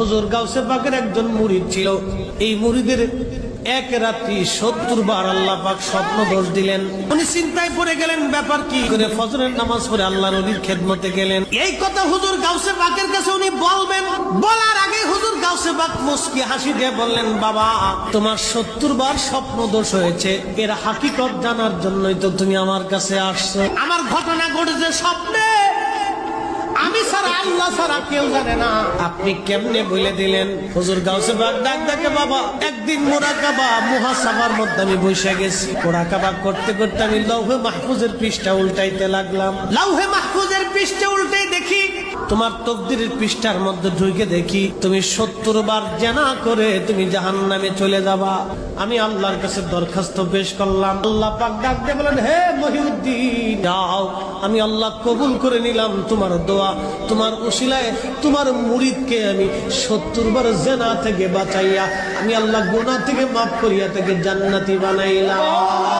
হুজুর গাউসে পাকের একজন মুরিদ ছিল। এই মুরিদের এক রাত্রি সত্তর বার আল্লাহ পাক স্বপ্ন দোষ দিলেন। উনি চিন্তায় পড়ে গেলেন, ব্যাপার কি করে ফজরের নামাজ পড়ে আল্লাহ নবীর খেদমতে গেলেন। এই কথা হুজুর গাউসে পাকের কাছে উনি বলবেন। বলার আগে হুজুর গাউসে পাক মুস্কি হাসি দিয়ে বললেন, বাবা, তোমার সত্তর বার স্বপ্ন দোষ হয়েছে। এর হাকিকত জানার জন্যই তো তুমি আমার কাছে আসছো। আমার ঘটনা ঘটেছে স্বপ্নে। ছাড়া আল্লাহ ছাড়া কেউ জানে না। আপনি কেমনে বলে দিলেন? হুজুর গাউসে বাগ ডাক ডাকে বাবা একদিন মোরাকাবা মুহাসাবার মধ্যে আমি বসে গেছি। মোরাকাবা করতে করতে আমি লৌহে মাহফুজের পৃষ্ঠা উল্টাইতে লাগলাম। লৌহে মাহফুজের পৃষ্ঠা উল্টা তোমার তকদিরের পৃষ্ঠার মধ্যে ঢুকে দেখি তুমি সত্তর বার জানা করে তুমি জাহান নামে চলে যাবা। আমি আল্লাহর কাছে দরখাস্ত পেশ করলাম। আল্লাহ পাক ডাক দিয়ে বলেন, হে মহিউদ্দিন, যাও। আমি আল্লাহ কবুল করে নিলাম তোমার দোয়া, তোমার উশিলায় তোমার মুরিদকে আমি সত্তর বার জেনা থেকে বাঁচাইয়া, আমি আল্লাহ গুনাহ থেকে মাফ করিয়া থেকে জান্নাতি বানাইলাম।